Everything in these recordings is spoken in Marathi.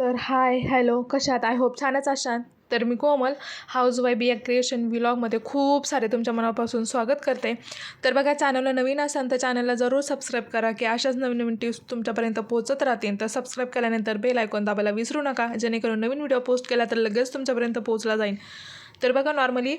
तर हाय हॅलो कशात आय होप छानच असाल तर मी कोमल हाऊस वाईफ या क्रिएशन व्लॉगमध्ये खूप सारे तुमच्या मनापासून स्वागत करते. तर बघा चॅनलला नवीन असाल तर चॅनलला जरूर सबस्क्राईब करा की अशाच नवीन नवीन टिप्स तुमच्यापर्यंत पोहोचत राहतील. तर सबस्क्राईब केल्यानंतर बेल ऐकून दाबायला विसरू नका. जेणेकरून नवीन व्हिडिओ पोस्ट केला तर लगेच तुमच्यापर्यंत पोहोचला जाईल. तर बघा नॉर्मली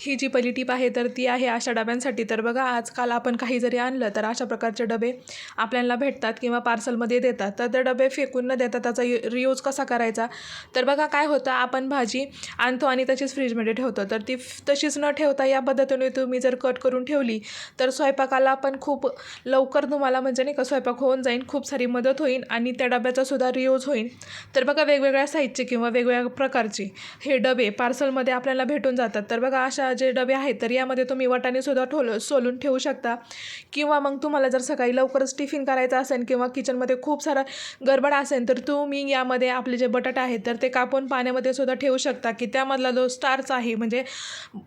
ही जी पहिली टीप आहे तर ती आहे अशा डब्यांसाठी. तर बघा आजकाल आपण काही जरी आणलं तर अशा प्रकारचे डबे आपल्याला भेटतात किंवा पार्सलमध्ये देतात. तर ते डबे फेकून न देता त्याचा यु रियूज कसा करायचा? तर बघा काय होतं आपण भाजी आणतो आणि तशीच फ्रीजमध्ये ठेवतो. तर ती तशीच न ठेवता या पद्धतीने तुम्ही जर कट करून ठेवली तर स्वयंपाकाला पण खूप लवकर तुम्हाला म्हणजे नाही का स्वयंपाक होऊन जाईल खूप सारी मदत होईल आणि त्या डब्याचा सुद्धा रियूज होईल तर बघा वेगवेगळ्या साईजचे किंवा वेगवेगळ्या प्रकारचे हे डबे पार्सलमध्ये आपल्याला भेटून जातात. तर बघा अशा जे डबे आहेत तर यामध्ये तुम्ही वाटाणेसुद्धा ठोल सोलून ठेवू शकता. किंवा मग तुम्हाला जर सकाळी लवकरच टिफिन करायचं असेल किंवा किचनमध्ये खूप सारा गडबड असेल तर तुम्ही यामध्ये आपले जे बटाटा आहेत तर ते कापून पाण्यामध्ये सुद्धा ठेवू शकता की त्यामधला जो स्टार्च आहे म्हणजे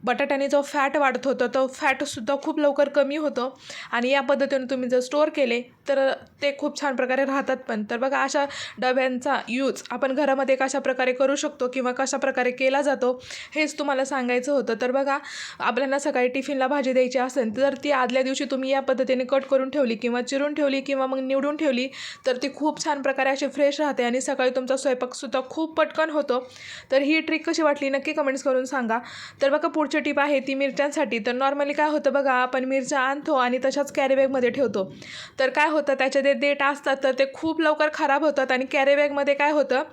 बटाट्याने जो फॅट वाढत होतो तो फॅटसुद्धा खूप लवकर कमी होतो. आणि या पद्धतीने तुम्ही जर स्टोअर केले तर ते खूप छान प्रकारे राहतात पण. तर बघा अशा डब्यांचा यूज आपण घरामध्ये कशा प्रकारे करू शकतो किंवा कशा प्रकारे केला जातो हेच तुम्हाला सांगायचं होतं. तर बघा आपल्याला सकाळी टिफिनला भाजी द्यायची असेल तर ती आदल्या दिवशी तुम्ही या पद्धतीने कट करून ठेवली किंवा चिरून ठेवली किंवा मग निवडून ठेवली तर ती खूप छान प्रकारे अशी फ्रेश राहते आणि सकाळी तुमचा स्वयंपाकसुद्धा खूप पटकन होतो. तर ही ट्रिक कशी वाटली नक्की कमेंट्स करून सांगा. तर बघा पुढची टीप आहे ती मिरच्यांसाठी. तर नॉर्मली काय होतं बघा आपण मिरच्या आणतो आणि तशाच कॅरीबॅगमध्ये ठेवतो. तर काय होतं त्याच्या जे देठ असतात तर ते खूप लवकर खराब होतात आणि कॅरीबॅगमध्ये काय होतं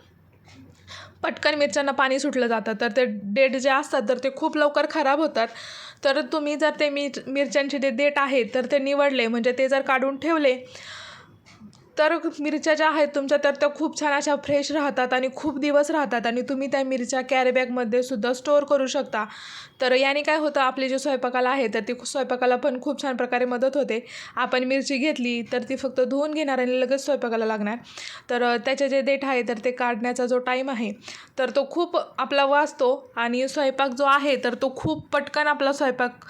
पटकन मिरच्यांना पाणी सुटलं जातं. तर ते डेट जे असतात तर ते खूप लवकर खराब होतात. तर तुम्ही जर ते मिर मिरच्यांचे जे देठ आहेत तर ते निवडले. म्हणजे ते जर काढून ठेवले तर मिरच्या ज्या आहेत तुमच्या तर त्या खूप छान अशा फ्रेश राहतात आणि खूप दिवस राहतात आणि तुम्ही त्या मिरच्या कॅरीबॅगमध्ये सुद्धा स्टोअर करू शकता. तर याने काय होतं आपले जे स्वयंपाकाला आहे तर ती स्वयंपाकाला पण खूप छान प्रकारे मदत होते. आपण मिरची घेतली तर ती फक्त धुवून घेणार आणि लगेच स्वयंपाकाला लागणार. तर त्याचे जे देठ आहे तर ते काढण्याचा जो टाईम आहे तर तो खूप आपला वाचतो आणि स्वयंपाक जो आहे तर तो खूप पटकन आपला स्वयंपाक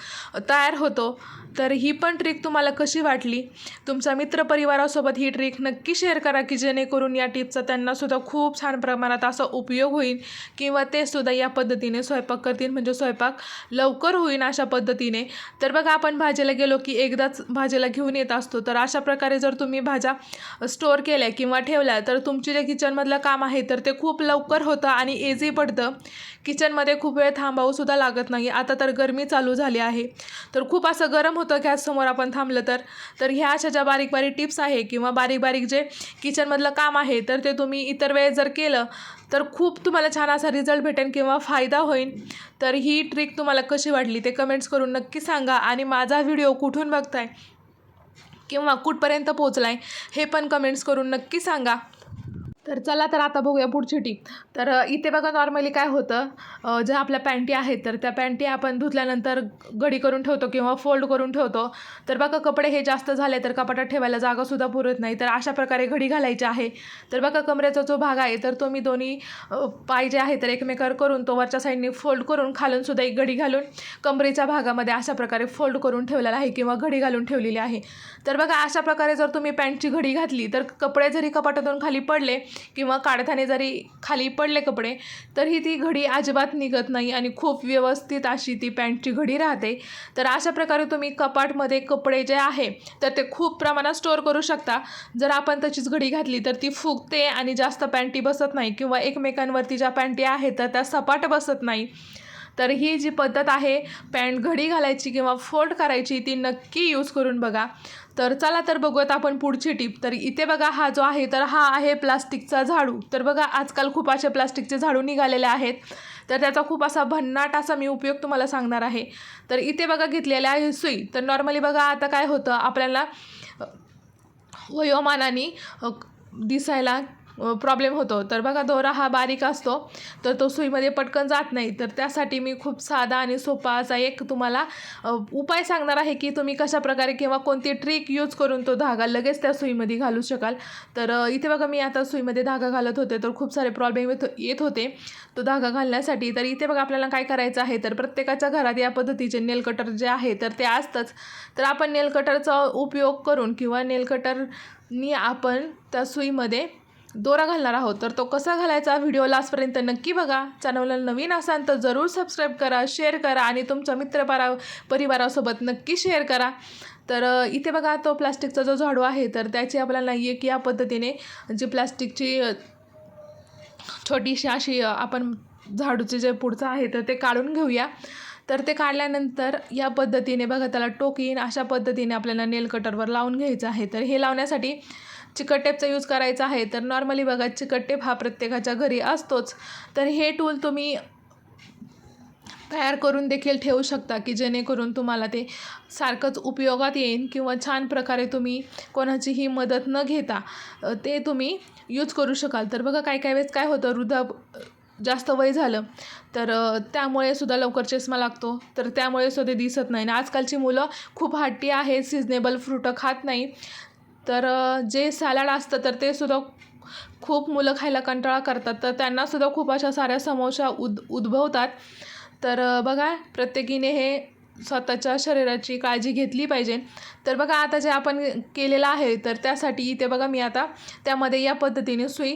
तयार होतो. तर ही पण ट्रिक तुम्हाला कशी वाटली? तुमच्या मित्रपरिवारासोबत ही ट्रिक नक्की शेअर करा की जेणेकरून या टिपचा त्यांनासुद्धा खूप छान प्रमाणात असा उपयोग होईल किंवा ते सुद्धा या पद्धतीने स्वयंपाक करतील म्हणजे स्वयंपाक लवकर होईल अशा पद्धतीने. तर बघा आपण भाजीला गेलो की एकदाच भाजीला घेऊन येत असतो. तर अशा प्रकारे जर तुम्ही भाज्या स्टोअर केल्या किंवा ठेवल्या तर तुमचे जे किचनमधलं काम आहे तर ते खूप लवकर होतं आणि इझी पडतं. किचनमध्ये खूप वेळ थांबावंसुद्धा लागत नाही. आता तर गरमी चालू झाली आहे. तर खूप असं गरम होतं गॅससमोर आपण थांबलं तर? तर ह्या अशा ज्या बारीक बारीक टिप्स आहे किंवा बारीक बारीक जे किचनमधलं काम आहे तर ते तुम्ही इतर वेळेस जर केलं तर खूप तुम्हाला छान असा रिझल्ट भेटेल किंवा फायदा होईल तर ही ट्रिक तुम्हाला कशी वाटली ते कमेंट्स करून नक्की सांगा आणि माझा व्हिडिओ कुठून बघताय किंवा कुठपर्यंत पोचला आहे हे पण कमेंट्स करून नक्की सांगा. तर चला तर आता बघूया पुढची टीप. तर इथे बघा नॉर्मली काय होतं? ज्या आपल्या पॅन्टी आहेत तर त्या पॅन्टी आपण धुतल्यानंतर घडी करून ठेवतो किंवा फोल्ड करून ठेवतो. तर बघा कपडे हे जास्त झाले तर कपाटात ठेवायला जागासुद्धा पुरत नाही. तर अशा प्रकारे घडी घालायची आहे. तर बघा कमरेचा जो भाग आहे तर तो मी दोन्ही पाय जे आहे तर एकमेकावर करून तो वरच्या साईडने फोल्ड करून खालूनसुद्धा एक घडी घालून कमरेच्या भागामध्ये अशा प्रकारे फोल्ड करून ठेवलेला आहे किंवा घडी घालून ठेवलेली आहे. तर बघा अशा प्रकारे जर तुम्ही पॅन्टची घडी घातली तर कपडे जरी कपाटातून खाली पडले किंवा काढताना जरी खाली पडले कपडे तरी ती घडी अजिबात निघत नाही आणि खूप व्यवस्थित अशी ती पॅन्टची घडी राहते. तर अशा प्रकारे तुम्ही कपाटमध्ये कपडे जे आहे तर ते खूप प्रमाणात स्टोअर करू शकता. जर आपण तशीच घडी घातली तर ती फुगते आणि जास्त पॅन्टी बसत नाही किंवा एकमेकांवरती ज्या पॅन्टी आहेत तर त्या सपाट बसत नाही. तर ही जी पद्धत आहे पॅन्ट घडी घालायची किंवा फोल्ड करायची ती नक्की यूज करून बघा. तर चला तर बघूयात आपण पुढची टीप. तर इथे बघा हा जो आहे तर हा आहे प्लास्टिकचा झाडू. तर बघा आजकाल खूप असे प्लास्टिकचे झाडू निघालेले आहेत. तर त्याचा खूप असा भन्नाट असा मी उपयोग तुम्हाला सांगणार आहे. तर इथे बघा घेतलेला आहे सुई. तर नॉर्मली बघा आता काय होतं आपल्याला वयोमानाने दिसायला प्रॉब्लेम होतो. तर बघा दोरा हा बारीक असतो तर तो सुईमध्ये पटकन जात नाही. तर त्यासाठी मी खूप साधा आणि सोपा असा एक तुम्हाला उपाय सांगणार आहे की तुम्ही कशा प्रकारे किंवा कोणती ट्रिक यूज करून तो धागा लगेच त्या सुईमध्ये घालू शकाल. तर इथे बघा मी आता सुईमध्ये धागा घालत होते तर खूप सारे प्रॉब्लेम येत येत होते. तो धागा घालण्यासाठी तर इथे बघा आपल्याला काय करायचं आहे तर प्रत्येकाच्या घरात या पद्धतीचे नेल कटर जे आहे तर ते असतंच. तर आपण नेल कटरचा उपयोग करून किंवा नेल कटरनी आपण त्या सुईमध्ये दोरा घालणार आहोत. तर तो कसा घालायचा व्हिडिओ लास्टपर्यंत नक्की बघा. चॅनलला नवीन असाल तर जरूर सबस्क्राईब करा शेअर करा आणि तुमच्या मित्रपरा परिवारासोबत नक्की शेअर करा. तर इथे बघा तो प्लास्टिकचा जो झाडू आहे तर त्याची आपल्याला एक या पद्धतीने जी प्लास्टिकची छोटीशी अशी आपण झाडूचे जे पुढचं आहे तर ते काढून घेऊया. तर ते काढल्यानंतर या पद्धतीने बघा त्याला टोकीन अशा पद्धतीने आपल्याला नेल कटरवर लावून घ्यायचं आहे. तर हे लावण्यासाठी चिकट टेपचा यूज करायचा आहे तर नॉर्मली बघा चिकट टेप हा प्रत्येकाच्या घरी असतोच. तर हे टूल तुम्ही तयार करून देखील ठेवू शकता की जेणेकरून तुम्हाला ते सारखंच उपयोगात येईल किंवा छान प्रकारे तुम्ही कोणाचीही मदत न घेता ते तुम्ही यूज करू शकाल. तर बघा काय काय वेळेस काय होतं हृदय जास्त वय झालं तर त्यामुळे सुद्धा लवकर चष्मा लागतो. तर त्यामुळे सुद्धा दिसत नाही. आणि आजकालची मुलं खूप हट्टी आहेत सिजनेबल फ्रुटं खात नाही. तर जे सॅलड असतं तर ते सुद्धा खूप मुलं खायला कंटाळा करतात. तर त्यांनासुद्धा खूप अशा साऱ्या समस्या उद उद्भवतात. तर बघा प्रत्येकीने हे स्वतःच्या शरीराची काळजी घेतली पाहिजे. तर बघा आता जे आपण केलेलं आहे तर त्यासाठी इथे बघा मी आता त्यामध्ये या पद्धतीने सुई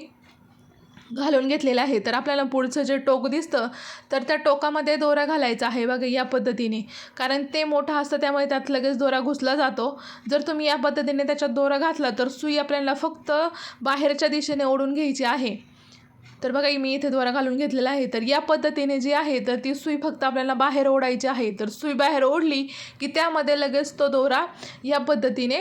घालून घेतलेलं आहे. तर आपल्याला पुढचं जे टोक दिसतं तर त्या टोकामध्ये दोरा घालायचा आहे बघा या पद्धतीने. कारण ते मोठं असतं त्यामुळे त्यात लगेच दोरा घुसला जातो. जर तुम्ही या पद्धतीने त्याच्यात दोरा घातला तर सुई आपल्याला फक्त बाहेरच्या दिशेने ओढून घ्यायची आहे. तर बघा मी इथे दोरा घालून घेतलेला आहे. तर या पद्धतीने जी आहे तर ती सुई फक्त आपल्याला बाहेर ओढायची आहे. तर सुई बाहेर ओढली की त्यामध्ये लगेच तो दोरा या पद्धतीने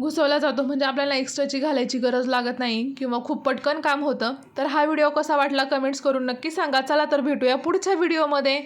घुसवला जातो. म्हणजे आपल्याला एक्स्ट्राची घालायची गरज लागत नाही किंवा खूप पटकन काम होतं. तर हा व्हिडिओ कसा वाटला कमेंट्स करून नक्की सांगा. चला तर भेटूया पुढच्या व्हिडिओमध्ये